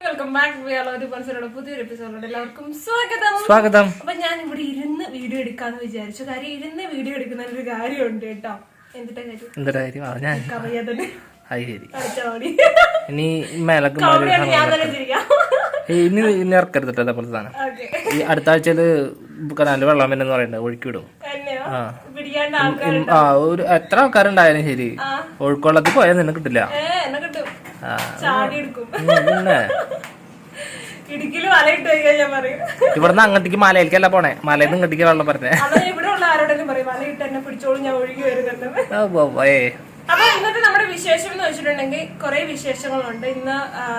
Welcome back ഒരു മനസ്സിലുള്ള പുതിയൊരു എപ്പിസോഡിലോട് എല്ലാവർക്കും സ്വാഗതം. സ്വാഗതം. അപ്പൊ ഞാൻ ഇവിടെ ഇരുന്ന് വീഡിയോ എടുക്കാന്ന് വിചാരിച്ചു. കാര്യം ഇരുന്ന് വീഡിയോ എടുക്കുന്ന ഒരു കാര്യമുണ്ട് കേട്ടോ. എന്തിന്റെ കാര്യം? ആ ഞാൻ അത് ശരി. ഇനി മേലക്ക് ഇനി കേട്ടോ അതേപോലെ സാധനം. ഈ അടുത്ത ആഴ്ചയിൽ വെള്ളം പിന്നെ പറയുന്നത് ഒഴുക്കി വിടും ആ. ഒരു എത്ര ആൾക്കാരുണ്ടായാലും ശരി. ഒഴുക്കുള്ളത് പോയാൽ നിന്നെ കിട്ടില്ല. ഇവിടുന്ന് അങ്ങോട്ടേക്ക് മലയിലേക്കല്ല പോണേ. മലയിൽ നിന്ന് ഇങ്ങോട്ടേക്ക് വെള്ളം പറഞ്ഞേ അപ്പൊ ഇന്നത്തെ നമ്മുടെ വിശേഷം എന്ന് വെച്ചിട്ടുണ്ടെങ്കിൽ കുറെ വിശേഷങ്ങളുണ്ട്. ഇന്ന്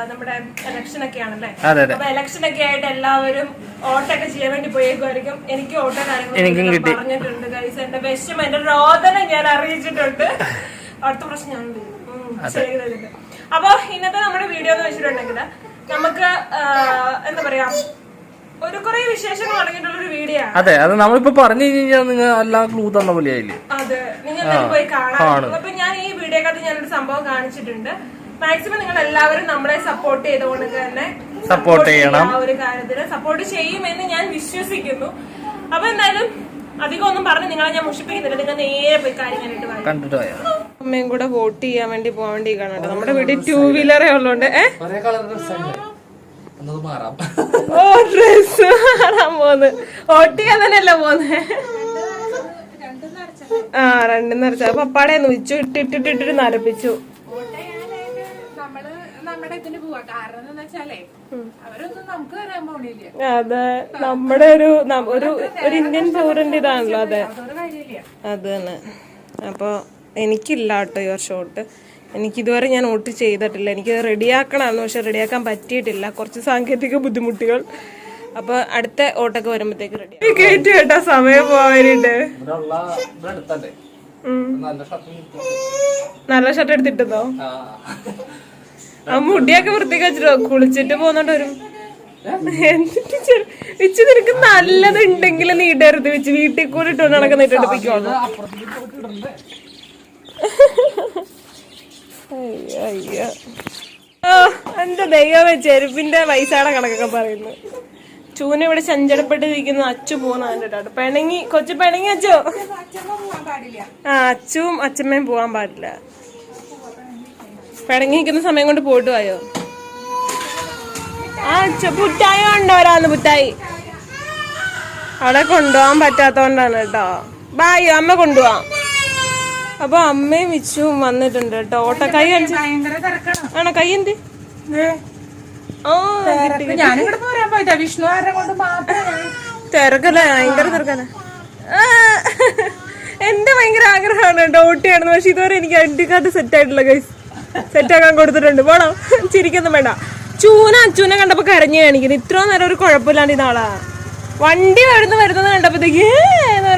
നമ്മുടെ ഇലക്ഷൻ ഒക്കെ ആണല്ലേ? അപ്പൊ ഇലക്ഷൻ ഒക്കെ ആയിട്ട് എല്ലാവരും ഓട്ടൊക്കെ ചെയ്യാൻ വേണ്ടി പോയേക്കുമായിരിക്കും എനിക്ക് ഓട്ടോ കാര്യങ്ങളൊക്കെ കാര്യങ്ങൾ പറഞ്ഞിട്ടുണ്ട് ഗൈസ് എന്റെ വിഷമം എന്റെ രോദനം ഞാൻ അറിയിച്ചിട്ടുണ്ട്. അടുത്ത പ്രശ്നം ഞാൻ ശരി, ശരി, ശരി. അപ്പൊ ഇന്നത്തെ നമ്മുടെ വീഡിയോ എന്ന് വെച്ചിട്ടുണ്ടെങ്കിൽ നമുക്ക് എന്താ പറയാ ഒരു കുറെ വിശേഷങ്ങൾ അടങ്ങിയിട്ടുള്ള ഒരു വീഡിയോ ആണ്. അതെ അത് നമ്മളിപ്പോ പറഞ്ഞു കഴിഞ്ഞാൽ നിങ്ങൾ എല്ലാ ക്ലൂ തന്ന പോലെ ആയില്ലേ? അതെ നിങ്ങൾ പോയി കാണാം. അപ്പൊ ഞാൻ ഈ വീഡിയോക്കകത്ത് ഞാനൊരു സംഭവം കാണിച്ചിട്ടുണ്ട്. മാക്സിമം നിങ്ങൾ എല്ലാവരും നമ്മളെ സപ്പോർട്ട് ചെയ്തുകൊണ്ട് തന്നെ സപ്പോർട്ട് ചെയ്യണം. ആ ഒരു കാര്യത്തിന് സപ്പോർട്ട് ചെയ്യുമെന്ന് ഞാൻ വിശ്വസിക്കുന്നു. അപ്പൊ എന്തായാലും അധികം ഒന്നും പറഞ്ഞ് നിങ്ങളെ ഞാൻ മുഷിപ്പിക്കുന്നില്ല. നിങ്ങൾ നേരെ പോയി കാര്യങ്ങളായിട്ട് വാ. കണ്ടിട്ട് പോയോ അമ്മയും കൂടെ വോട്ട് ചെയ്യാൻ വേണ്ടി പോകാൻ വേണ്ടി കാണട്ടെ നമ്മുടെ വീട്ടിൽ ടൂ വീലറേ ഉള്ളോണ്ട്. ഏ? ഒരേ കളർ ഡ്രസ് മാറാം. ഓ ഡ്രസ് മാറാൻ പോന്ന് വോട്ട് ചെയ്യാൻ തന്നെയല്ല പോന്നെ ആ രണ്ടും നിറച്ച. പപ്പാടെ ഉച്ച ഇട്ടിട്ടിട്ടിട്ട് നരപ്പിച്ചു. നമ്മൾ നമ്മുടെ ഇതിന് പോവാ. കാരണം എന്താ വെച്ചാലേ അതെ നമ്മുടെ ഒരു ഒരു ഒരു ഇന്ത്യൻ പൗരന്റെ ഇതാണല്ലോ അതെ. അത് തന്നെ. അപ്പൊ എനിക്കില്ല കേട്ടോ ഈ വർഷം വോട്ട് എനിക്ക് ഇതുവരെ ഞാൻ വോട്ട് ചെയ്തിട്ടില്ല. എനിക്ക് റെഡിയാക്കണമെന്ന് പക്ഷെ റെഡിയാക്കാൻ പറ്റിയിട്ടില്ല. കുറച്ച് സാങ്കേതിക ബുദ്ധിമുട്ടുകൾ. അപ്പൊ അടുത്ത ഓട്ടൊക്കെ വരുമ്പോഴത്തേക്ക് റെഡി കേട്ടു കേട്ടോ സമയം പോവാനുണ്ട് അടുത്തല്ലേ. നല്ല ഷർട്ട് നല്ല ഷർട്ട് എടുത്തിട്ടുണ്ടോ? ആ മുടിയൊക്കെ വൃത്തിക്ക് വെച്ചിട്ടോ കുളിച്ചിട്ട് പോന്നോണ്ട് വരും. എന്നിട്ട് വിച്ച് നിനക്ക് നല്ലതുണ്ടെങ്കിൽ നീ ഇടരുത് വെച്ച് വീട്ടിൽ കൂടി ഇട്ടുകൊണ്ട് നടക്കുന്ന ഇട്ടെടുപ്പിക്കുവാണോ അയ്യോ അയ്യോ. ഓ എന്റെ ദൈവമേ ചെരുപ്പിന്റെ വയസ്സാടെ കണക്കൊക്കെ പറയുന്നു. ചൂന ഇവിടെ ചഞ്ചടപ്പെട്ടിരിക്കുന്നു അച്ചു പോകുന്ന കണ്ടിട്ടാണ് പിണങ്ങി കൊച്ചു പിണങ്ങി അച്ചോ. ആ അച്ചുവും അച്ഛമ്മയും പോവാൻ പാടില്ല. പിണങ്ങി നിൽക്കുന്ന സമയം കൊണ്ട് പോയിട്ട് പോയോ ആ പുറ്റായി കൊണ്ടുവരാന്ന് പുറ്റായി? അവിടെ കൊണ്ടുപോകാൻ പറ്റാത്തോണ്ടാണ് കേട്ടോ. ബായ് അമ്മ കൊണ്ടുപോവാം. അപ്പൊ അമ്മയും വിച്ചും വന്നിട്ടുണ്ട് കേട്ടോ. ഓട്ട കൈ ആണോ? കൈ എന്ത്? തിരക്കല്ലേ? ഭയങ്കര തിരക്കല്ലേ എന്റെ ഭയങ്കര ആഗ്രഹമാണ് കേട്ടോ. ഓട്ടിയായിരുന്നു പക്ഷെ ഇതുവരെ എനിക്ക് അടിക്കാട്ട് സെറ്റ് ആയിട്ടുള്ള ഗൈസ് സെറ്റ് ആക്കാൻ കൊടുത്തിട്ടുണ്ട്. പോണോ. ചിരിക്കൊന്നും വേണ്ട. ചൂന അച്ചൂനെ കണ്ടപ്പോ കരഞ്ഞു കാണിക്കുന്നു. ഇത്ര നേരം ഒരു കുഴപ്പമില്ലാണ്ട് ഇതാളാ വണ്ടി വരുന്ന വരുന്നത് കണ്ടപ്പോഴത്തേക്ക് എന്ന്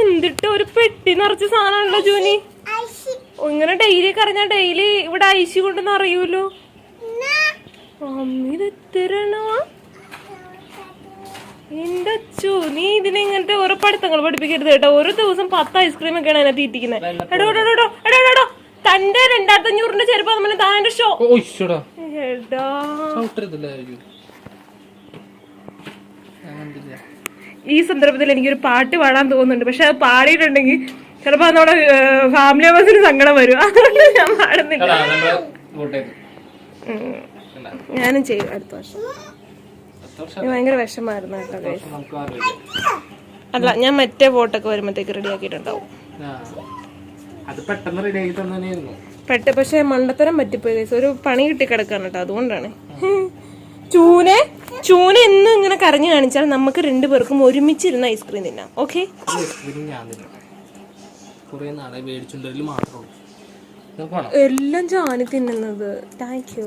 എന്തിട്ട് ഒരു പെട്ടി നിറച്ച സാധനമാണല്ലോ ജൂനി? ഇങ്ങനെ ഡെയിലി കറഞ്ഞാ ഡെയിലി ഇവിടെ ഐശി കൊണ്ടെന്ന് അറിയൂലോ? അമ്മ ഇത് എന്റെ അച്ചു നീ ഇതിനെ ഇങ്ങനത്തെ ഓരോ പഠിത്തങ്ങൾ പഠിപ്പിക്കരുത് കേട്ടോ. ഒരു ദിവസം പത്ത് ഐസ്ക്രീം ഒക്കെയാണ് അതിനകത്ത് തീറ്റിക്കുന്നത് എടോ എടോ എടോ എടോ തന്റെ രണ്ടായിരത്തി അഞ്ഞൂറിന്റെ ചെരുപ്പം നമ്മൾ താനെ ഷോ ഈ സന്ദർഭത്തിൽ എനിക്കൊരു പാട്ട് പാടാൻ തോന്നുന്നുണ്ട്. പക്ഷെ അത് പാടിയിട്ടുണ്ടെങ്കിൽ ചിലപ്പോ നമ്മുടെ ഫാമിലി മെമ്പേഴ്സിന് സങ്കടം വരും. അതുകൊണ്ട് ഞാൻ പാടുന്നില്ല. ഞാനും ചെയ്യും അടുത്ത വർഷം. ഭയങ്കര വിഷമായിരുന്നു കേട്ടോ. അല്ല ഞാൻ മറ്റേ ബോട്ടൊക്കെ വരുമ്പോഴത്തേക്ക് റെഡി ആക്കിയിട്ടുണ്ടാവും. പെട്ട് പക്ഷെ മണ്ടത്തരം പറ്റിപ്പോയി. ഒരു പണി കിട്ടി കിടക്കാണ് കേട്ടോ അതുകൊണ്ടാണ്. ചൂനെ ചൂന എന്നും ഇങ്ങനെ കരഞ്ഞു കാണിച്ചാൽ നമുക്ക് രണ്ടുപേർക്കും ഒരുമിച്ചിരുന്ന് ഐസ്ക്രീം തിന്നാം ഓക്കെ എല്ലാം ജാനി തിന്നുന്നത്. താങ്ക് യു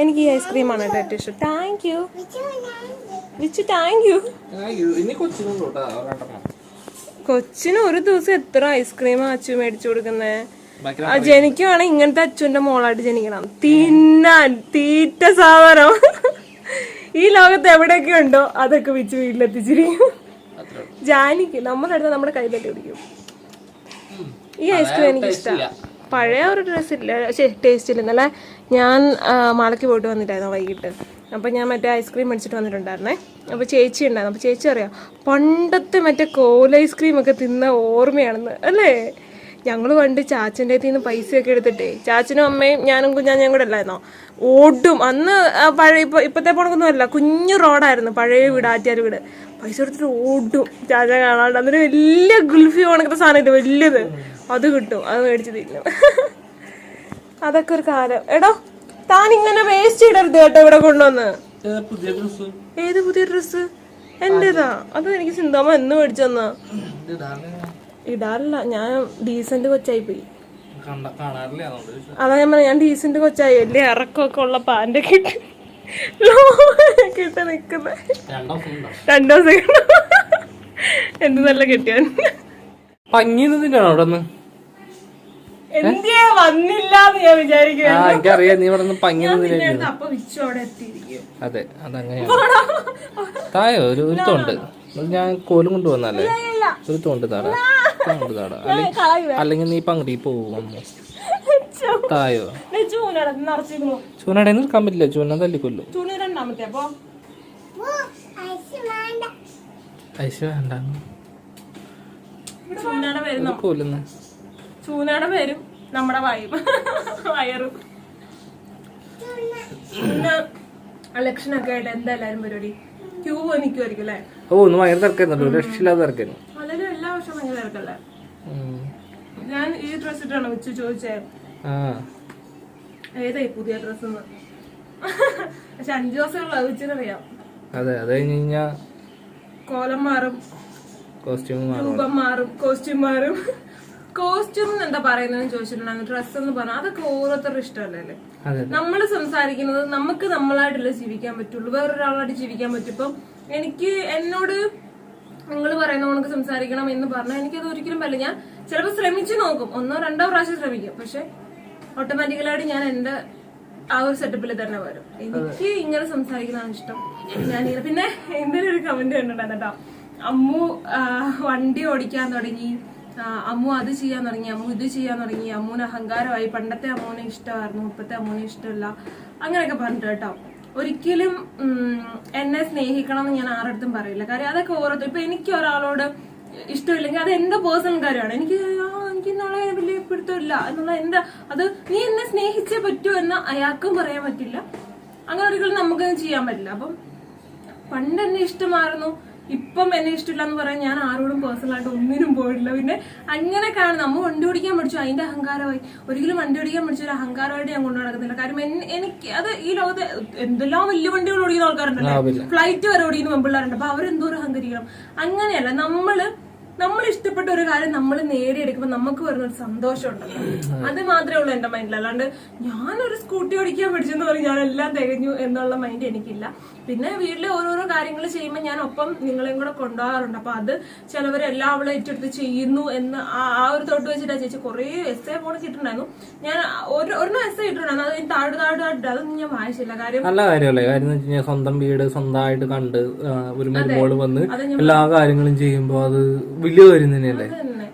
എനിക്ക് ഈ ഐസ്ക്രീം ആണ് കേട്ടോ ഏറ്റവും ഇഷ്ടം. Thank you Vichu thank you കൊച്ചിനും ഒരു ദിവസം എത്ര ഐസ്ക്രീം അച്ചു മേടിച്ചു കൊടുക്കുന്നേ? ജനിക്കുവാണെ ജനിക്കുവാണെങ്കിൽ ഇങ്ങനത്തെ അച്ഛന്റെ മോളായിട്ട് ജനിക്കണം. തിന്നാൻ തീറ്റ സാധനം. ഈ ലോകത്ത് എവിടെയൊക്കെ ഉണ്ടോ അതൊക്കെ വിച്ചു വീട്ടിലെത്തിച്ചിരിക്കും ജാനിക്ക് നമ്മുടെ അടുത്ത് നമ്മുടെ കയ്യിലല്ലേ പിടിക്കും. ഈ ഐസ്ക്രീം എനിക്ക് ഇഷ്ടമാണ് പഴയ ഒരു ഡ്രസ്സ് ഇല്ല. ശേ ടേസ്റ്റ് ഇല്ല. ഇന്നലെ ഞാൻ മാളയ്ക്ക് പോയിട്ട് വന്നിട്ടായിരുന്നു വൈകിട്ട്. അപ്പോൾ ഞാൻ മറ്റേ ഐസ്ക്രീം മേടിച്ചിട്ട് വന്നിട്ടുണ്ടായിരുന്നേ. അപ്പോൾ ചേച്ചി ഉണ്ടായിരുന്നു. അപ്പോൾ ചേച്ചി അറിയാം പണ്ടത്തെ മറ്റേ കോല ഐസ്ക്രീം ഒക്കെ തിന്ന ഓർമ്മയാണെന്ന്. അല്ലേ? ഞങ്ങൾ പണ്ട് ചാച്ചന്റെ അടുത്ത് നിന്ന് പൈസയൊക്കെ എടുത്തിട്ടേ ചാച്ചനും അമ്മയും ഞാനും കുഞ്ഞാഞ്ഞും കൂടെ അല്ലായിരുന്നോ? ഓടും. അന്ന് പഴയ ഇപ്പോൾ ഇപ്പോഴത്തെ പോണക്കൊന്നും അല്ല. കുഞ്ഞു റോഡായിരുന്നു പഴയ വീട് ആറ്റാർ വീട്. പൈസ കൊടുത്തിട്ട് ഓടും. ചാച്ച കാണാണ്ട്. അന്നൊരു വലിയ ഗുൽഫി കണക്കത്തെ സാധനം വലിയത്. അത് കിട്ടും. അത് മേടിച്ചതില്ല അതൊക്കെ ഒരു കാലം. എടോ താൻ ഇങ്ങനെ വേസ്റ്റ് ഇടരുത് കേട്ടോ ഇവിടെ കൊണ്ടുവന്ന്. ഏത് പുതിയ ഡ്രസ് എന്റേതാ. അത് എനിക്ക് സിന്താമ എന്ന് മേടിച്ചു തന്നാ ഇടാറില്ല. ഞാൻ ഡീസന്റ് കൊച്ചായി പോയി അതാ ഞാൻ പറഞ്ഞ ഞാൻ ഡീസന്റ് കൊച്ചായി. വലിയ ഇറക്കമൊക്കെ ഉള്ള പാന്റൊക്കെ ഇട്ട്. കിട്ട രണ്ടോ സെക്കൻഡ് എന്ത് നല്ല കിട്ടിയ പഞ്ഞി നിന്നാണോ അവിടെ നിന്ന്? എന്തിയാ വന്നില്ല എന്ന് ഞാൻ വിചാരിക്കുക ആ എനിക്കറിയാം. നീ ഇവിടെ അതെ അതങ്ങനെയാണ്. തായോ ഒരു ഒരു തൊണ്ട്. ഞാൻ കോലും കൊണ്ടുവന്നല്ലേ ഒരു തൊണ്ട് താട. താട. അല്ലെങ്കിൽ അല്ലെങ്കിൽ നീ പങ്കടി പോകും ചൂനട നിറച്ചിരുന്നു ചൂനടെ നിൽക്കാൻ പറ്റില്ല. ചൂന തല്ലിക്കൊല്ലു. ഐശ വേണ്ട. ചൂനയുടെ പേരും നം- കൊല്ലുന്നു. ചൂനയുടെ പേരും നമ്മുടെ വയറും. വയറും ഇലക്ഷൻ ഒക്കെ ആയിട്ട് എന്താ എല്ലാരും പരിപാടി? ക്യൂ നിൽക്കുമായിരിക്കും അല്ലേ? ഓ ഒന്ന് ഭയങ്കര തിരക്കായിരുന്നു. രക്ഷയില്ലാതെ തിരക്കായിരുന്നു. അല്ലെങ്കിൽ എല്ലാ വർഷവും ഭയങ്കര തിരക്കല്ലേ? ഞാൻ ഈ ഡ്രസ് ഇട്ടാണ് ഉച്ച ചോദിച്ചേ ഏതായി പുതിയ ഡ്രസ് എന്ന് പക്ഷെ അഞ്ചു ദിവസം ഉച്ചിനറിയാം അതെ അത് കഴിഞ്ഞ് കഴിഞ്ഞാ കോലം മാറും. കോസ്റ്റ്യൂം മാറും. രൂപം മാറും കോസ്റ്റ്യൂം മാറും. കോസ്റ്റ്യൂം എന്താ ഡ്രസ്സ് എന്ന് പറഞ്ഞാൽ അതൊക്കെ ഓരോരുത്തരുടെ ഇഷ്ടമല്ലേ നമ്മൾ സംസാരിക്കുന്നത് നമുക്ക് നമ്മളായിട്ടല്ലേ ജീവിക്കാൻ പറ്റുള്ളൂ. വേറെ വേറൊരാളായിട്ട് ജീവിക്കാൻ പറ്റും. ഇപ്പം എനിക്ക് എന്നോട് നിങ്ങൾ പറയുന്ന കണക്ക് സംസാരിക്കണം എന്ന് പറഞ്ഞാൽ എനിക്കത് ഒരിക്കലും പറ്റില്ല. ഞാൻ ചിലപ്പോൾ ശ്രമിച്ചു നോക്കും. ഒന്നോ രണ്ടോ പ്രാവശ്യം ശ്രമിക്കും. പക്ഷെ ഓട്ടോമാറ്റിക്കലായിട്ട് ഞാൻ എന്റെ ആ ഒരു സെറ്റപ്പിൽ തന്നെ വരും. എനിക്ക് ഇങ്ങനെ സംസാരിക്കുന്നതാണ് ഇഷ്ടം. ഞാനിങ്ങനെ പിന്നെ എന്തെങ്കിലും ഒരു കമന്റ് കണ്ടിട്ടുണ്ടായിരുന്നു അമ്മു വണ്ടി ഓടിക്കാൻ തുടങ്ങി. അമ്മു അത് ചെയ്യാൻ തുടങ്ങി അമ്മു ഇത് ചെയ്യാൻ തുടങ്ങി. അമ്മൂന് അഹങ്കാരമായി. പണ്ടത്തെ അമ്മൂനെ ഇഷ്ടമായിരുന്നു ഇപ്പത്തെ അമ്മൂനെ ഇഷ്ടമല്ല. അങ്ങനെയൊക്കെ പറഞ്ഞിട്ട് കേട്ടോ. ഒരിക്കലും എന്നെ സ്നേഹിക്കണം എന്ന് ഞാൻ ആരടുത്തും പറയില്ല. കാര്യം അതൊക്കെ ഓരോരുത്തർ. ഇപ്പൊ എനിക്ക് ഒരാളോട് ഇഷ്ടമില്ലെങ്കിൽ അത് എന്റെ പേഴ്സണൽ കാര്യമാണ്. എനിക്ക് ആ, എനിക്ക് നാളെ വലിയ പിടുത്തമില്ല എന്നുള്ള എന്താ അത് നീ എന്നെ സ്നേഹിച്ചേ പറ്റൂ എന്ന് അയാൾക്കും പറയാൻ പറ്റില്ല. അങ്ങനെ ഒരിക്കലും നമുക്കൊന്നും ചെയ്യാൻ പറ്റില്ല. അപ്പം പണ്ട് എന്നെ ഇഷ്ടമായിരുന്നു. ഇപ്പം എന്നെ ഇഷ്ടമില്ല എന്ന് പറയാൻ ഞാൻ ആരോടും പേഴ്സണൽ ആയിട്ട് ഒന്നിനും പോയിട്ടില്ല. പിന്നെ അങ്ങനെ കാണും നമ്മ വണ്ടി ഓടിക്കാൻ പഠിച്ചു. അതിന്റെ അഹങ്കാരമായി. ഒരിക്കലും വണ്ടി ഓടിക്കാൻ പഠിച്ച ഒരു അഹങ്കാരമായിട്ട് ഞാൻ കൊണ്ടു നടക്കുന്നില്ല. കാര്യം എനിക്ക് അത് ഈ ലോകത്ത് എന്തെല്ലാം വലിയ വണ്ടികൾ ഓടിക്കുന്ന ആൾക്കാരുണ്ടല്ലോ? ഫ്ലൈറ്റ് വരെ ഓടിക്കുന്ന പെമ്പിള്ളേരുണ്ട് അപ്പൊ അവരെന്തോരം അഹങ്കരിക്കണം? അങ്ങനെയല്ല. നമ്മൾ നമ്മൾ ഇഷ്ടപ്പെട്ട ഒരു കാര്യം നമ്മൾ നേടിയെടുക്കുമ്പോൾ നമുക്ക് വരുന്ന ഒരു സന്തോഷം ഉണ്ടല്ലോ അത് മാത്രമേ ഉള്ളൂ എന്റെ മൈൻഡിൽ അല്ലാണ്ട് ഞാനൊരു സ്കൂട്ടി ഓടിക്കാൻ പഠിച്ചെന്ന് പറഞ്ഞ് ഞാൻ എല്ലാം തികഞ്ഞു എന്നുള്ള മൈൻഡ് എനിക്കില്ല. പിന്നെ വീട്ടിലെ ഓരോരോ കാര്യങ്ങൾ ചെയ്യുമ്പോൾ ഞാൻ ഒപ്പം നിങ്ങളെയും കൂടെ കൊണ്ടുപോകാറുണ്ട്. അപ്പൊ അത് ചിലവരെല്ലാം അവളെ ഏറ്റെടുത്ത് ചെയ്യുന്നു എന്ന് ആ ഒരു തൊട്ട് വെച്ചിട്ടാ ചേച്ചി കുറേ എസ് എ ഫോൺ കിട്ടുന്നുണ്ടായിരുന്നു ഞാൻ ഒരു ഒരെണ്ണം എസ് എ ഇട്ടിട്ടുണ്ടായിരുന്നു. അത് താഴെ താഴെ താഴെ അതൊന്നും ഞാൻ വായിച്ചില്ല. കാര്യം നല്ല കാര്യമല്ലേ? കാര്യം സ്വന്തം വീട് സ്വന്തമായിട്ട് കണ്ട് ഒരു വന്ന് എല്ലാ കാര്യങ്ങളും ചെയ്യുമ്പോൾ അത് വലിയ തന്നെ.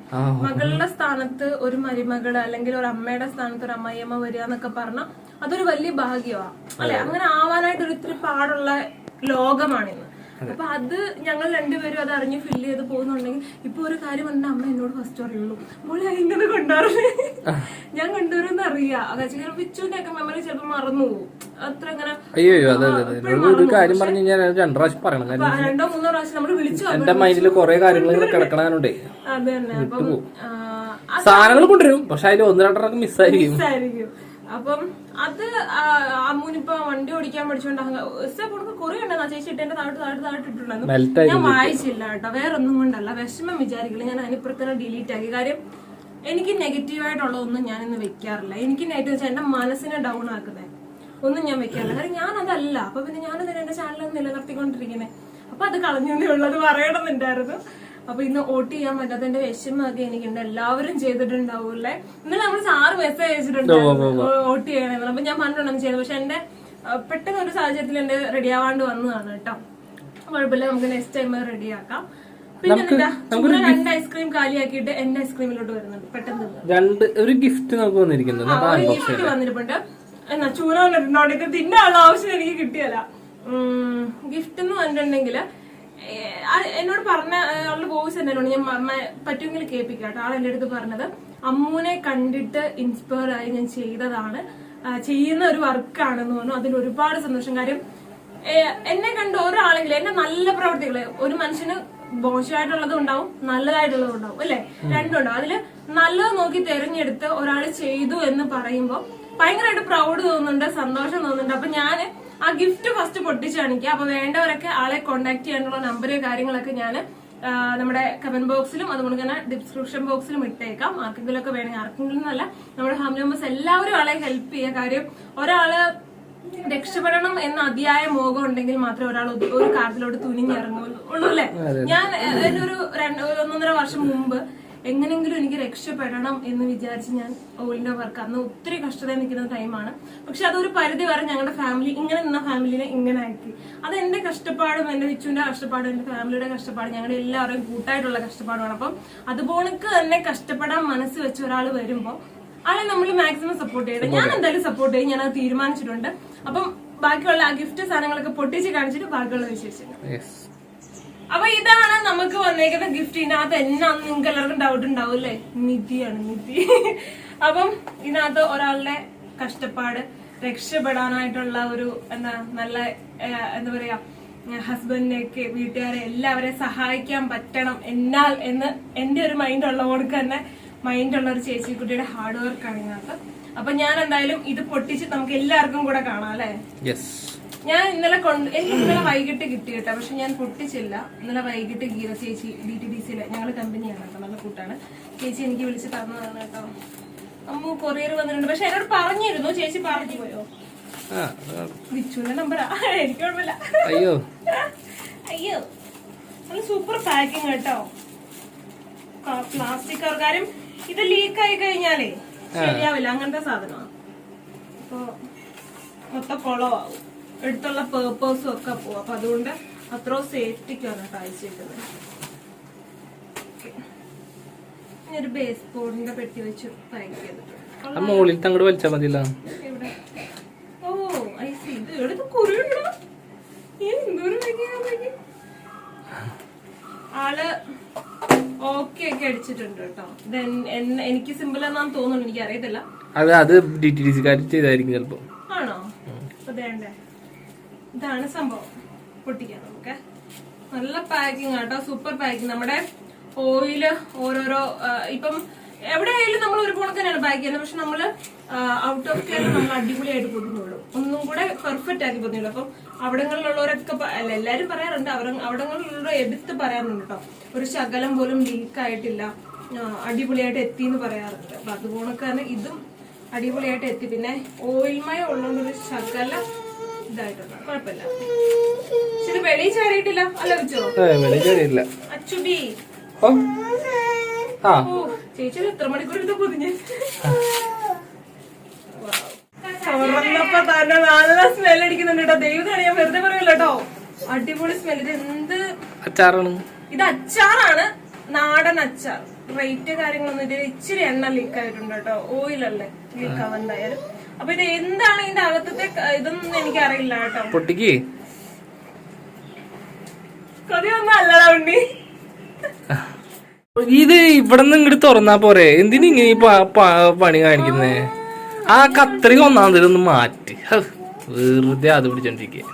മകളുടെ സ്ഥാനത്ത് ഒരു മരുമകൾ അല്ലെങ്കിൽ ഒരു അമ്മയുടെ സ്ഥാനത്ത് ഒരു അമ്മയമ്മ വരിക എന്നൊക്കെ പറഞ്ഞാൽ അതൊരു വലിയ ഭാഗ്യമാണ് അല്ലെ? അങ്ങനെ ആവാനായിട്ട് ഒരു ഇത്തിരി പാടുള്ള ലോകമാണിന്ന്. അപ്പൊ അത് ഞങ്ങൾ രണ്ടുപേരും അത് അറിഞ്ഞ് ഫില്ല് ചെയ്ത് പോകുന്നുണ്ടെങ്കിൽ ഇപ്പൊ ഒരു കാര്യം പറഞ്ഞാൽ അമ്മ എന്നോട് ഫസ്റ്റ് പറയുള്ളൂ മോളെ ഇങ്ങനെ കൊണ്ടുവരണേ ഞാൻ കൊണ്ടുവരുമെന്ന് അറിയാം. കാരണം വിച്ചുവിന്റെ ഒക്കെ മെമ്മറി ചിലപ്പോൾ മറന്നു പോകും അത്ര അങ്ങനെ അയ്യോ ഒരു കാര്യം പറഞ്ഞു ഞാൻ രണ്ടു പ്രാവശ്യം പറയണം. രണ്ടോ മൂന്നോ പ്രാവശ്യം നമ്മൾ വിളിച്ചു എന്റെ മൈൻഡിൽ കുറെ കാര്യങ്ങൾ ഇങ്ങനെ കിടക്കണാനുണ്ടേ. സാധനങ്ങൾ കൊണ്ടുവരും പക്ഷെ അതിൽ ഒന്ന് രണ്ടെണ്ണം മിസ്സായിരിക്കും. അപ്പം അത് അമ്മൂനിപ്പോ വണ്ടി ഓടിക്കാൻ പഠിച്ചോണ്ട് കുറെ ഉണ്ടെന്നാ ചേച്ചി ഇട്ട് താഴോട്ട് താഴോട്ട് താഴോട്ട് ഇട്ടിട്ടുണ്ടായിരുന്നു. ഞാൻ വായിച്ചില്ല കേട്ടോ വേറെ ഒന്നും കൊണ്ടല്ല. വിഷമം വിചാരിക്കില്ല ഞാൻ അതിനിപ്പുറത്തന്നെ ഡിലീറ്റ് ആക്കി. കാര്യം എനിക്ക് നെഗറ്റീവായിട്ടുള്ളതൊന്നും ഞാൻ ഇന്ന് വെക്കാറില്ല. എനിക്ക് നെഗറ്റീവ് വെച്ചാൽ എന്റെ മനസ്സിനെ ഡൗൺ ആക്കുന്നത് ഒന്നും ഞാൻ വെക്കാറില്ല. കാര്യം ഞാൻ അതല്ല അപ്പൊ പിന്നെ ഞാനതിന് എന്റെ ചാനലിൽ നിലനിർത്തിക്കൊണ്ടിരിക്കുന്നത് അപ്പൊ അത് കളഞ്ഞേ ഉള്ളത് പറയണമെന്നുണ്ടായിരുന്നു. അപ്പൊ ഇന്ന് വോട്ട് ചെയ്യാൻ പറ്റാത്തതിന്റെ വിഷമമൊക്കെ എനിക്കുണ്ട്. എല്ലാവരും ചെയ്തിട്ടുണ്ടാവൂല്ലേ? ഇന്നലെ നമ്മൾ സാറ് മെസ്സേജ് അയച്ചിട്ടുണ്ട്. വോട്ട് ചെയ്യണമെന്ന് അപ്പൊ ഞാൻ പറഞ്ഞിട്ടുണ്ടെന്ന് ചെയ്യുന്നത് പക്ഷെ എന്റെ പെട്ടെന്ന് ഒരു സാഹചര്യത്തിൽ എന്റെ റെഡി ആവാണ്ട് വന്നതാണ് കേട്ടോ. കുഴപ്പമില്ല. നമുക്ക് നെക്സ്റ്റ് ടൈം പിന്നെന്താ ചൂല രണ്ട് ഐസ്ക്രീം കാലിയാക്കിയിട്ട് എന്റെ ഐസ്ക്രീമിലോട്ട് വരുന്നുണ്ട്. പെട്ടെന്ന് രണ്ട് ഒരു ഗിഫ്റ്റ് നമുക്ക് വന്നിരിക്കുന്നത്. ഗിഫ്റ്റ് വന്നിട്ടുണ്ട് എന്നാ ചൂല വന്നിട്ടുണ്ടോ തിന്നാനുള്ള ആവശ്യം എനിക്ക് കിട്ടിയല്ല. ഗിഫ്റ്റ് എന്ന് പറഞ്ഞിട്ടുണ്ടെങ്കിൽ എന്നോട് പറഞ്ഞ ആളുടെ വോയിസ് എന്നോട് ഞാൻ പറ്റുമെങ്കിൽ കേൾപ്പിക്കാം കേട്ടോ. ആൾ എന്റെ അടുത്ത് പറഞ്ഞത് അമ്മൂനെ കണ്ടിട്ട് ഇൻസ്പയർ ആയി ഞാൻ ചെയ്തതാണ്. ചെയ്യുന്ന ഒരു വർക്കാണെന്ന് പറഞ്ഞു അതിൽ ഒരുപാട് സന്തോഷം. കാര്യം എന്നെ കണ്ട് ഒരാളെങ്കിലും എന്റെ നല്ല പ്രവർത്തികൾ ഒരു മനുഷ്യന് മോശമായിട്ടുള്ളതും ഉണ്ടാവും നല്ലതായിട്ടുള്ളതും ഉണ്ടാവും അല്ലെ? രണ്ടും ഉണ്ടാവും. അതിൽ നല്ലത് നോക്കി തെരഞ്ഞെടുത്ത് ഒരാൾ ചെയ്തു എന്ന് പറയുമ്പോൾ ഭയങ്കരമായിട്ട് പ്രൗഡ് തോന്നുന്നുണ്ട് സന്തോഷം തോന്നുന്നുണ്ട്. അപ്പൊ ഞാൻ ആ ഗിഫ്റ്റ് ഫസ്റ്റ് പൊട്ടിച്ച് കാണിക്കുക അപ്പൊ വേണ്ടവരൊക്കെ ആളെ കോൺടാക്ട് ചെയ്യാനുള്ള നമ്പർ കാര്യങ്ങളൊക്കെ ഞാൻ നമ്മുടെ കമന്റ് ബോക്സിലും അതുപോലെ തന്നെ ഡിസ്ക്രിപ്ഷൻ ബോക്സിലും ഇട്ടേക്കാം. ആർക്കെങ്കിലും ഒക്കെ വേണമെങ്കിൽ ആർക്കെങ്കിലും എന്നല്ല നമ്മുടെ ഫാമിലി മെമ്പേഴ്സ് എല്ലാവരും ആളെ ഹെൽപ്പ് ചെയ്യുക. കാര്യം ഒരാൾ രക്ഷപ്പെടണം എന്ന അതിയായ മോഹം ഉണ്ടെങ്കിൽ മാത്രമേ ഒരാൾ ഒരു- കാര്യത്തിലോട്ട് തുനിഞ്ഞിറങ്ങുള്ളൂ അല്ലേ? ഞാൻ ഒരു ഒന്നൊന്നര വർഷം മുമ്പ് എങ്ങനെങ്കിലും എനിക്ക് രക്ഷപ്പെടണം എന്ന് വിചാരിച്ച് ഞാൻ ഓയിലിന്റെ വർക്ക് അന്ന് ഒത്തിരി കഷ്ടത നിൽക്കുന്ന ടൈമാണ് പക്ഷെ അതൊരു പരിധി വരെ ഞങ്ങളുടെ ഫാമിലി ഇങ്ങനെ നിന്ന ഫാമിലിനെ ഇങ്ങനെ ആക്കി. അത് എന്റെ കഷ്ടപ്പാടും എന്റെ വിച്ചുവിന്റെ കഷ്ടപ്പാടും എന്റെ ഫാമിലിയുടെ കഷ്ടപ്പാടും ഞങ്ങളുടെ എല്ലാവരുടെയും കൂട്ടായിട്ടുള്ള കഷ്ടപ്പാടുമാണ്. അപ്പം അതുപോണക്ക് തന്നെ കഷ്ടപ്പെടാൻ മനസ്സ് വെച്ച ഒരാൾ വരുമ്പോ ആളെ നമ്മൾ മാക്സിമം സപ്പോർട്ട് ചെയ്യണം. ഞാൻ എന്തായാലും സപ്പോർട്ട് ചെയ്യും. ഞാൻ അത് തീരുമാനിച്ചിട്ടുണ്ട്. അപ്പം ബാക്കിയുള്ള ആ ഗിഫ്റ്റ് സാധനങ്ങളൊക്കെ പൊട്ടിച്ച് കാണിച്ചിട്ട് ബാക്കിയുള്ള യെസ് അപ്പൊ ഇതാണ് നമുക്ക് വന്നേക്കുന്ന ഗിഫ്റ്റ് ഇതിനകത്ത് എന്നാന്ന് നിങ്ങൾക്ക് എല്ലാവർക്കും ഡൗട്ട് ഉണ്ടാവും അല്ലേ നിധിയാണ് നിധി അപ്പം ഇതിനകത്ത് ഒരാളുടെ കഷ്ടപ്പാട് രക്ഷപ്പെടാനായിട്ടുള്ള ഒരു എന്താ നല്ല എന്താ പറയാ ഹസ്ബൻഡിനെയൊക്കെ വീട്ടുകാരെ എല്ലാവരെയും സഹായിക്കാൻ പറ്റണം എന്നാൽ എന്ന് എന്റെ ഒരു മൈൻഡ് ഉള്ളവർക്ക് തന്നെ മൈൻഡ് ഉള്ള ഒരു ചേച്ചിക്കുട്ടിയുടെ ഹാർഡ് വർക്കാണ് ഇതിനകത്ത്. അപ്പൊ ഞാൻ എന്തായാലും ഇത് പൊട്ടിച്ച് നമുക്ക് എല്ലാവർക്കും കൂടെ കാണാം അല്ലേ? ഞാൻ ഇന്നലെ കൊണ്ട് എനിക്ക് ഇന്നലെ വൈകിട്ട് കിട്ടി കേട്ടോ പക്ഷെ ഞാൻ പൊട്ടിച്ചില്ല. ഇന്നലെ വൈകിട്ട് ഗീത ചേച്ചി ഡി ടി ഡി സിയിലെ ഞങ്ങൾ കമ്പനിയാണ് കേട്ടോ നല്ല കൂട്ടാണ്. ചേച്ചി എനിക്ക് വിളിച്ച് തന്നതാണ് കേട്ടോ. അമ്മ കൊറിയർ വന്നിട്ടുണ്ട്. പക്ഷെ എന്നോട് പറഞ്ഞിരുന്നു ചേച്ചി പറഞ്ഞു പോയോ? വിച്ചുവിന്റെ നമ്പറാ എനിക്ക് കുഴപ്പമില്ല. അയ്യോ. അയ്യോ. നല്ല സൂപ്പർ പാക്കിംഗ് കേട്ടോ. പ്ലാസ്റ്റിക് കാര്യം ഇത് ലീക്ക് ആയി കഴിഞ്ഞാലേ ശരിയാവില്ല അങ്ങനത്തെ സാധനമാണ് അപ്പൊ മൊത്തം കുളമാവും. എടുത്തുള്ള പേർപ്പേഴ്സും ഒക്കെ പോവും. അപ്പൊ അതുകൊണ്ട് അത്ര സേഫ്റ്റിക്കാണ് കേട്ടോ അയച്ചേക്കുന്നത് ഒരു ബേസ് ബോർഡിന്റെ പെട്ടി വെച്ച് പാക്ക് ചെയ്തിട്ടുണ്ട്. മുകളിൽ തങ്ങോട്ട് വലിച്ചാൽ മതിയല്ലോ. ഓ ഐ സി ഇത് എടുത്ത് വെക്കാൻ ആൾ ഓക്കെ ഒക്കെ അടിച്ചിട്ടുണ്ട് കേട്ടോ. എനിക്ക് സിമ്പിൾ എന്നാന്ന് തോന്നുന്നു എനിക്ക് അറിയത്തില്ല അത് അത് ഡി ടി ഡി സിക്കാർ ചെയ്തായിരിക്കും ചിലപ്പോ. ആണോ? അപ്പൊ വേണ്ടേ ഇതാണ് സംഭവം. പൊട്ടിക്കാം നമുക്ക്. നല്ല പാക്കിംഗ് ആട്ടോ സൂപ്പർ പാക്കിംഗ് നമ്മുടെ ഓയിൽ ഓരോരോ ഇപ്പം എവിടെയായാലും നമ്മൾ ഒരു കണക്കിനാണ് പാക്ക് ചെയ്യുന്നത്. പക്ഷെ നമ്മൾ ഔട്ട് ഓഫ് കെയർ നമ്മൾ അടിപൊളിയായിട്ട് പൊതിഞ്ഞോളൂ ഒന്നും കൂടെ പെർഫെക്റ്റ് ആക്കി പോകുന്നില്ല അപ്പം അവിടങ്ങളിലുള്ളവരൊക്കെ അല്ല എല്ലാരും പറയാറുണ്ട്. അവർ അവിടങ്ങളിലുള്ള എടുത്ത് പറയാറുണ്ട് കേട്ടോ. ഒരു ശകലം പോലും ലീക്ക് ആയിട്ടില്ല. അടിപൊളിയായിട്ട് എത്തി എന്ന് പറയാറുണ്ട്. അപ്പൊ അതുപോണക്കാരന് ഇതും അടിപൊളിയായിട്ട് എത്തി. പിന്നെ ഓയിൽമയം ഉള്ളതുകൊണ്ട് ഒരു ശകലം ഇതായിട്ടുണ്ട്. കുഴപ്പമില്ല. ഇത് വെളിയിൽ ചാടിയിട്ടില്ല അല്ല വെച്ചോ വെളിച്ചറിയില്ല അച്ചുബി. ഓ. ആ. ഓ ചേച്ചി ഇത് എത്ര മണിക്കൂർ എടുത്ത് പൊതിഞ്ഞ്? തുറന്നപ്പോ തന്നെ നല്ല സ്മെൽ അടിക്കുന്നുണ്ട് കേട്ടോ. ദൈവത്താണ് ഞാൻ വെറുതെ പറയല്ലോ കേട്ടോ. അടിപൊളി സ്മെൽ ഇത് എന്ത്? അച്ചാറാണ്. ഇത് അച്ചാറാണ്. നാടൻ അച്ചാർ. റേറ്റ് കാര്യങ്ങളൊന്നും ഇതിൽ ഇച്ചിരി എണ്ണ ലീക്ക് ആയിട്ടുണ്ട് കേട്ടോ. ഓയിലല്ലേ ലീക്ക് ആവാൻ എന്തായാലും. അപ്പൊ ഇത് എന്താണ് ഇതിന്റെ അകത്തത്തെ ഇതൊന്നും എനിക്ക് അറിയില്ല കേട്ടോ. പൊട്ടിക്ക്. കൊതിയൊന്നും അല്ലടാ ഉണ്ണി. ഇത് ഇവിടെ നിന്ന് ഇങ്ങോട്ട് തുറന്നാ പോരെ. എന്തിനു ഇങ്ങനെ പണി കാണിക്കുന്നേ? ആ കത്രിക തരം ഒന്ന് മാറ്റി. വെറുതെ അത് പിടിച്ചോണ്ടിരിക്കുക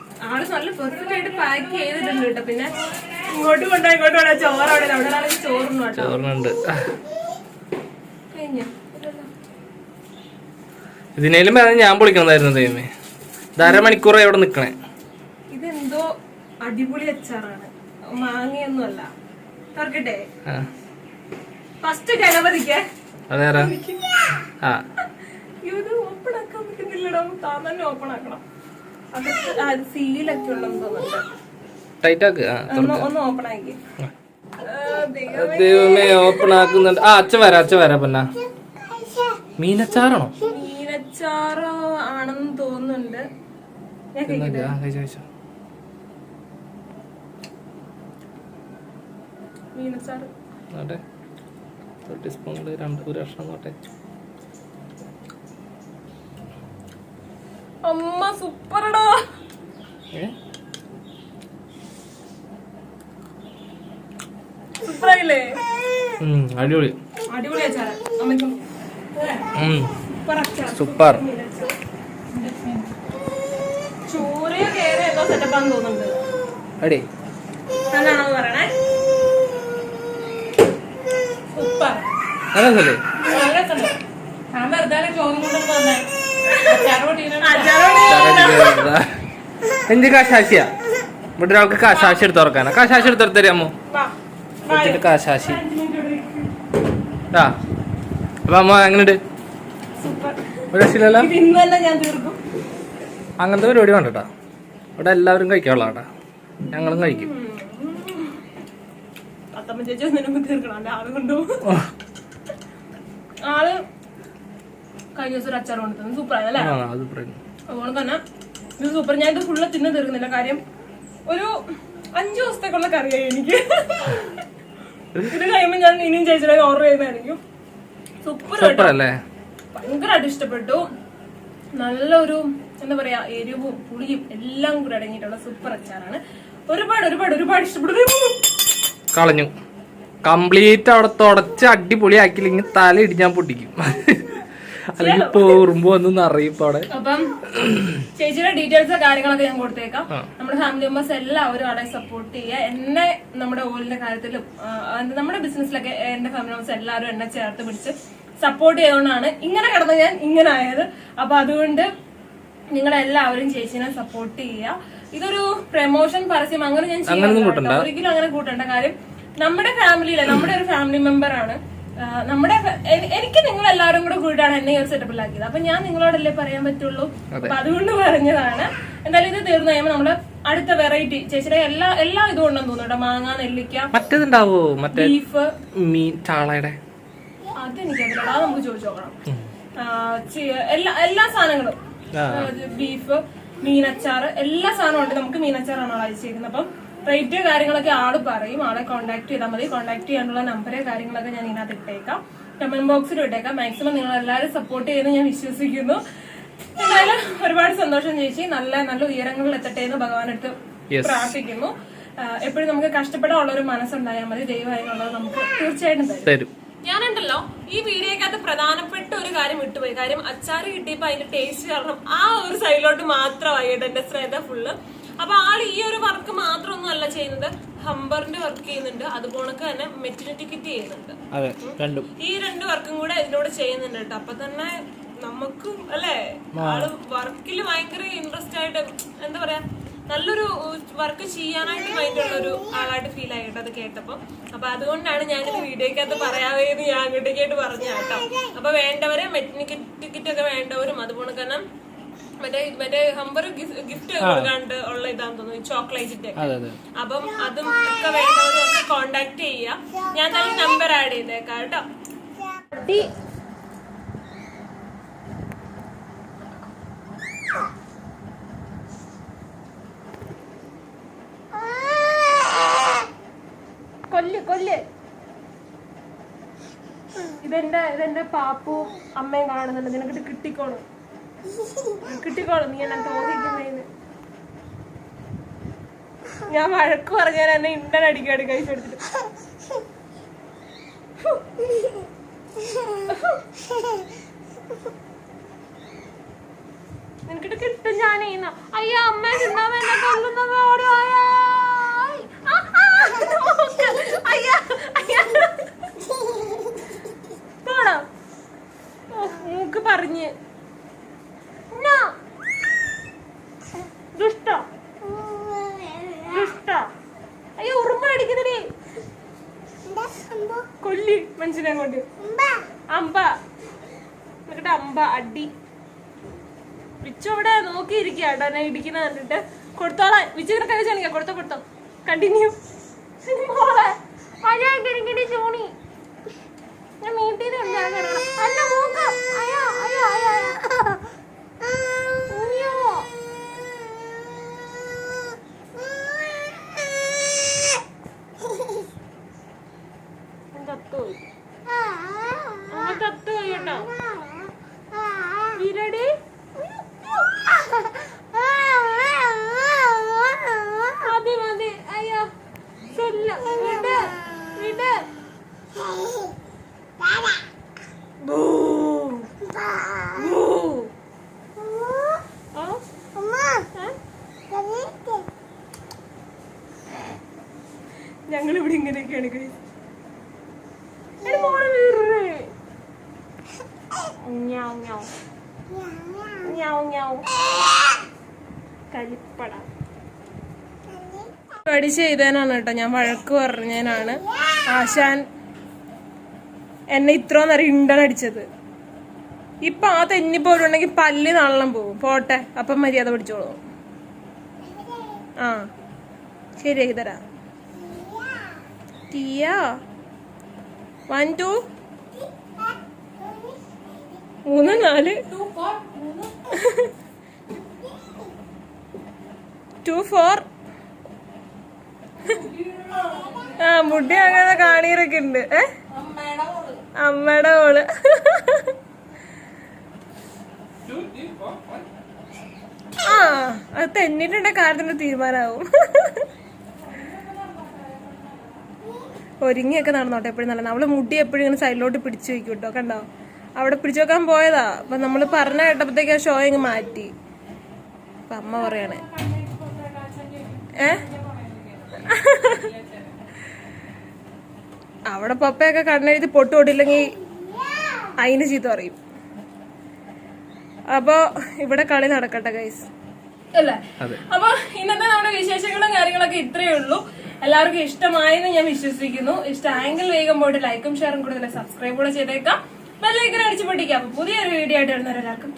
ചോറുണ്ട് നല്ല ഇതിനേലും പറഞ്ഞ ഞാൻ പൊളിക്കണതായിരുന്നു ദൈവമേ. ഇത് അരമണിക്കൂറായി ഇവിടെ നിക്കണേ. ഇതെന്തോ അടിപൊളി അച്ചാറാണ്. തുറക്കട്ടെ? ഫസ്റ്റ് ഗണപതിക്ക്. അതേറാ ആ. ഇത് ഓപ്പൺ ആക്കാൻ പറ്റുന്നില്ലടോ. താൻ തന്നെ ഓപ്പൺ ആക്കണം. അകത്ത് സീലൊക്കെ തോന്നുന്നുണ്ട് ടൈറ്റ് ആക്ക്. ദൈവമേ. ഓപ്പൺ ആക്കുന്നുണ്ട്. ആ അച്ഛൻ വരാം അച്ഛൻ വരാം പിന്നെ. മീനച്ചാറാണോ? മീനച്ചാറോ ആണെന്ന് തോന്നുന്നുണ്ട്. ഞാൻ കഴിക്കട്ടെ. മീനച്ചാറ്. ടീസ്പൂണിൽ രണ്ട് ഒരു കഷ്ണം നോട്ടെ. അമ്മ സൂപ്പറടാ. സൂപ്പറായില്ലേ? അടിപൊളി. അടിപൊളി അച്ചാറ്. അമ്മയ്ക്കും. സൂപ്പർ. അടി. എന്ത് കാശാശിയാ? ഇവിടെ ഒരാൾക്ക് കാശാശി എടുത്ത് തുറക്കാനാ. കാശാശി എടുത്ത് തുറത്തരേ അമ്മു. വാ. എന്നിട്ട് കാശാശി. ആ. അപ്പൊ അമ്മ എങ്ങനെയുണ്ട്? ഒരു രക്ഷയില്ലല്ലോ? അങ്ങനത്തെ പരിപാടി വേണ്ട കേട്ടാ ഇവിടെ എല്ലാവരും കഴിക്കാനുള്ള കേട്ടാ. ഞങ്ങളും കഴിക്കും. ആൾ കഴിഞ്ഞ ദിവസം ഒരു അച്ചാർ കൊണ്ടു തന്നു സൂപ്പർ അതുകൊണ്ട് തന്നെ ഇത് ഞാൻ ഇത് ഫുള്ള് തിന്ന് തീർക്കുന്നില്ല. കാര്യം ഒരു അഞ്ചു ദിവസത്തേക്കുള്ള കറിയായി എനിക്ക്. ഇത് കഴിയുമ്പോൾ ഞാൻ ഇനിയും ചേച്ചിയുടെ ഓർഡർ ചെയ്യുന്നതായിരിക്കും. സൂപ്പർ സൂപ്പർ അല്ലേ? ഭയങ്കരമായിട്ട് ഇഷ്ടപ്പെട്ടു. നല്ലൊരു എന്താ പറയാ എരിവും പുളിയും എല്ലാം കൂടി അടങ്ങിയിട്ടുള്ള സൂപ്പർ അച്ചാറാണ്. ഒരുപാട് ഒരുപാട് ഒരുപാട് ഇഷ്ടപ്പെട്ടു. കളഞ്ഞു. കംപ്ലീറ്റ് അവിടെ തുടച്ച് അടിപൊളിയാക്കില്ലെങ്കിൽ തല ഇടിഞ്ഞാൻ പൊട്ടിക്കും. അല്ലെങ്കിൽ പോറുമ്പോ ഒന്ന് നിറയും അവിടെ. അപ്പം ചേച്ചിയുടെ ഡീറ്റെയിൽസ് കാര്യങ്ങളൊക്കെ ഞാൻ കൊടുത്തേക്കാം. നമ്മുടെ ഫാമിലി മെമ്പേഴ്സ് എല്ലാവരും അവിടെ സപ്പോർട്ട് ചെയ്യുക. എന്നെ നമ്മുടെ ഓലിന്റെ കാര്യത്തിലും നമ്മുടെ ബിസിനസ്സിലൊക്കെ എന്റെ ഫാമിലി മെമ്പേഴ്സ് എല്ലാവരും എന്നെ ചേർത്ത് പിടിച്ച് സപ്പോർട്ട് ചെയ്തുകൊണ്ടാണ് ഇങ്ങനെ കിടന്ന് ഞാൻ ഇങ്ങനെ ആയത്. അപ്പൊ അതുകൊണ്ട് നിങ്ങളെല്ലാവരും ചേച്ചിനെ സപ്പോർട്ട് ചെയ്യുക. ഇതൊരു പ്രമോഷൻ പരസ്യം. അങ്ങനെ ഞാൻ ചെയ്യാറില്ല. ഒരിക്കലും അങ്ങനെ കൂട്ടണ്ട. കാര്യം നമ്മുടെ ഫാമിലിയിലെ നമ്മുടെ ഒരു ഫാമിലി മെമ്പർ ആണ്. നമ്മുടെ എനിക്ക് നിങ്ങൾ എല്ലാവരും കൂടെ കൂടിയിട്ടാണ് എന്നെ ഒരു സെറ്റപ്പിലാക്കിയത് അപ്പൊ ഞാൻ നിങ്ങളോടല്ലേ പറയാൻ പറ്റുള്ളൂ? അപ്പൊ അതുകൊണ്ട് പറഞ്ഞതാണ്. എന്തായാലും ഇത് തീർന്നു കഴിയുമ്പോൾ നമ്മൾ അടുത്ത വെറൈറ്റി ചേച്ചിയുടെ എല്ലാ എല്ലാ ഇതും ഉണ്ടെന്ന് തോന്നുന്നു മാങ്ങ നെല്ലിക്ക മറ്റേതുണ്ടാവോ? മറ്റേ ബീഫ് മീൻ ചാളയുടെ? അതെനിക്കറിയില്ല. അത് നമുക്ക് ചോദിച്ചു നോക്കണം. എല്ലാ എല്ലാ സാധനങ്ങളും. ബീഫ് മീനച്ചാറ് എല്ലാ സാധനവും ഉണ്ട് നമുക്ക് മീനച്ചാറാണ് ആൾ അയച്ചേക്കുന്നത് അപ്പം റേറ്റ് കാര്യങ്ങളൊക്കെ ആൾ പറയും. ആളെ കോൺടാക്ട് ചെയ്താൽ മതി. കോൺടാക്ട് ചെയ്യാനുള്ള നമ്പറ് കാര്യങ്ങളൊക്കെ ഞാൻ ഇതിനകത്ത് ഇട്ടേക്കാം. കമന്റ് ബോക്സിൽ ഇട്ടേക്കാം. മാക്സിമം നിങ്ങൾ എല്ലാവരും സപ്പോർട്ട് ചെയ്യുന്നു ഞാൻ വിശ്വസിക്കുന്നു. എന്തായാലും ഒരുപാട് സന്തോഷം ചേച്ചി. നല്ല നല്ല ഉയരങ്ങളിൽ എത്തട്ടെ എന്ന് ഭഗവാൻ എടുത്ത് പ്രാർത്ഥിക്കുന്നു. എപ്പോഴും നമുക്ക് കഷ്ടപ്പെടാനുള്ള ഒരു മനസ്സുണ്ടായാൽ മതി. ദൈവം നമുക്ക് തീർച്ചയായിട്ടും തരും. ഞാനുണ്ടല്ലോ ഈ വീഡിയോക്കകത്ത് പ്രധാനപ്പെട്ട ഒരു കാര്യം വിട്ടുപോയി കാര്യം അച്ചാർ കിട്ടിയപ്പോ അതിന്റെ ടേസ്റ്റ് കാരണം ആ ഒരു സൈഡിലോട്ട് മാത്രമായിട്ട് എന്റെ ശ്രദ്ധ ഫുള്ള് അപ്പൊ ആൾ ഈ ഒരു വർക്ക് മാത്രമൊന്നും അല്ല ചെയ്യുന്നത്. ഹംബറിന്റെ വർക്ക് ചെയ്യുന്നുണ്ട്. അതുപോലെ തന്നെ മെറ്റിനിറ്റി കിറ്റ് ചെയ്യുന്നുണ്ട്. ഈ രണ്ട് വർക്കും കൂടെ ഇതിനോട് ചെയ്യുന്നുണ്ട് കേട്ടോ. അപ്പൊ തന്നെ നമുക്കും അല്ലേ? ആൾ വർക്കിൽ ഭയങ്കര ഇൻട്രസ്റ്റ് ആയിട്ട് എന്താ പറയാ നല്ലൊരു വർക്ക് ചെയ്യാനായിട്ട് മൈൻഡുള്ള ഒരു ആളായിട്ട് ഫീൽ ആയിട്ട് അത് കേട്ടപ്പോ. അപ്പൊ അതുകൊണ്ടാണ് ഞാനിത് വീഡിയോക്കകത്ത് പറയാവേ എന്ന് ഞാൻ അങ്ങോട്ടേക്കായിട്ട് പറഞ്ഞു കേട്ടോ. അപ്പൊ വേണ്ടവരെ മെറ്റിനിക്ക് ടിക്കറ്റ് ഒക്കെ വേണ്ടവരും അതുപോലെ തന്നെ മറ്റേ മറ്റേ ഹംബർ ഗിഫ്റ്റ് കൊടുക്കാണ്ട് ഉള്ള ഇതാന്ന് തോന്നുന്നു ചോക്ലേറ്റിന്റെ അപ്പം അതും ഒക്കെ വേണ്ടവരും ഒക്കെ കോണ്ടാക്ട് ചെയ്യാം. ഞാൻ നല്ല നമ്പർ ആഡ് ചെയ്തേക്കാം കേട്ടോ. കൊല്ല്. ഇതെന്റെ ഇതെന്റെ പാപ്പും അമ്മയും കാണുന്നുണ്ട്. നിനക്കിട്ട് കിട്ടിക്കോളും. കിട്ടിക്കോളും. നീ എന്നെ തോന്നിക്കുന്നതിന് ഞാൻ വഴക്ക് പറഞ്ഞാൽ എന്നെ ഇണ്ടൻ അടിക്കാട് കഴിച്ചു എടുത്തിട്ട് നിനക്കിട്ട് കിട്ടും ഞാൻ അയ്യോ അമ്മ തിന്നാൻ എന്നെ കൊല്ലുന്നത് ഓടി. ആ, ആ, നോക്ക്. അയ്യ, അയ്യ. പോടാ. ഓ, മൂക്ക് പറഞ്ഞ്. കൊല്ലി മനുഷ്യനെ കൊണ്ട് അമ്പ. എന്നിട്ട് അമ്പ അടി. വിച്ചു അവിടെ നോക്കിയിരിക്കുക കേട്ടോ കണ്ടിട്ട്. കൊടുത്തോളാം. വിച്ചു കൈ വെച്ചാൽ കൊടുത്തോ കൊടുത്തോ. കണ്ടിന്യൂ. ചൂണി മീട്ടിയിൽ അല്ല മൂക്കം. അയ്യോ അയ്യോ അയ്യോ ചത്തുപോയി. ചത്തുപോയി കേട്ടോ. പടി ചെയ്തേനാണ് കേട്ടോ. ഞാൻ വഴക്ക് പറഞ്ഞതിനാണ് ആശാൻ എന്നെ ഇത്ര നേരം ഇണ്ടൻ അടിച്ചത്. ഇപ്പൊ ആ തെന്നി പോയിട്ടുണ്ടെങ്കിൽ പല്ല് നള്ളം പോവും. പോട്ടെ അപ്പം മര്യാദ പിടിച്ചോളൂ. ആ ശരിയാക്കി തരാം. ടീയ? വൺ ടു മൂന്ന് നാല്. ടു ഫോർ ആ മുടി അങ്ങനെ കാണീറൊക്കെ ഉണ്ട്. ഏ? അമ്മയുടെ ഓൾ ആ അത് തെന്നിട്ടുണ്ട കാര്യത്തിന്റെ തീരുമാനമാവും ഒരുങ്ങിയൊക്കെ നടന്നോട്ടെ എപ്പോഴും നല്ല അവൾ മുടി എപ്പോഴും ഇങ്ങനെ സൈഡിലോട്ട് പിടിച്ചു വെക്കും കേട്ടോ കണ്ടോ? അവിടെ പിടിച്ചു വെക്കാൻ പോയതാ. അപ്പൊ നമ്മൾ പറഞ്ഞ കേട്ടപ്പോഴത്തേക്ക് ആ ഷോ ഇങ്ങ് മാറ്റി. അപ്പൊ അമ്മ പറയണേ. ഏ? അവിടെ പപ്പയൊക്കെ കണ്ണെഴുതി പൊട്ട് പൊട്ടില്ലെങ്കിൽ അതിന് ചീത്ത പറയും. അപ്പൊ ഇവിടെ കളി നടക്കട്ടെ ഗൈസ് അല്ലേ? അപ്പൊ ഇന്നത്തെ നമ്മുടെ വിശേഷങ്ങളും കാര്യങ്ങളൊക്കെ ഇത്രയേ ഉള്ളൂ. എല്ലാവർക്കും ഇഷ്ടമായെന്ന് ഞാൻ വിശ്വസിക്കുന്നു. ഇഷ്ടമായെങ്കിൽ വേഗം പോയിട്ട് ലൈക്കും ഷെയറും കൂടുതൽ സബ്സ്ക്രൈബ് കൂടെ ചെയ്തേക്കാം. ബെല്ലൈക്കൻ അടിച്ചു പൊട്ടിക്കാം. അപ്പൊ പുതിയൊരു വീഡിയോ ആയിട്ട് വരുന്നവരെല്ലാവർക്കും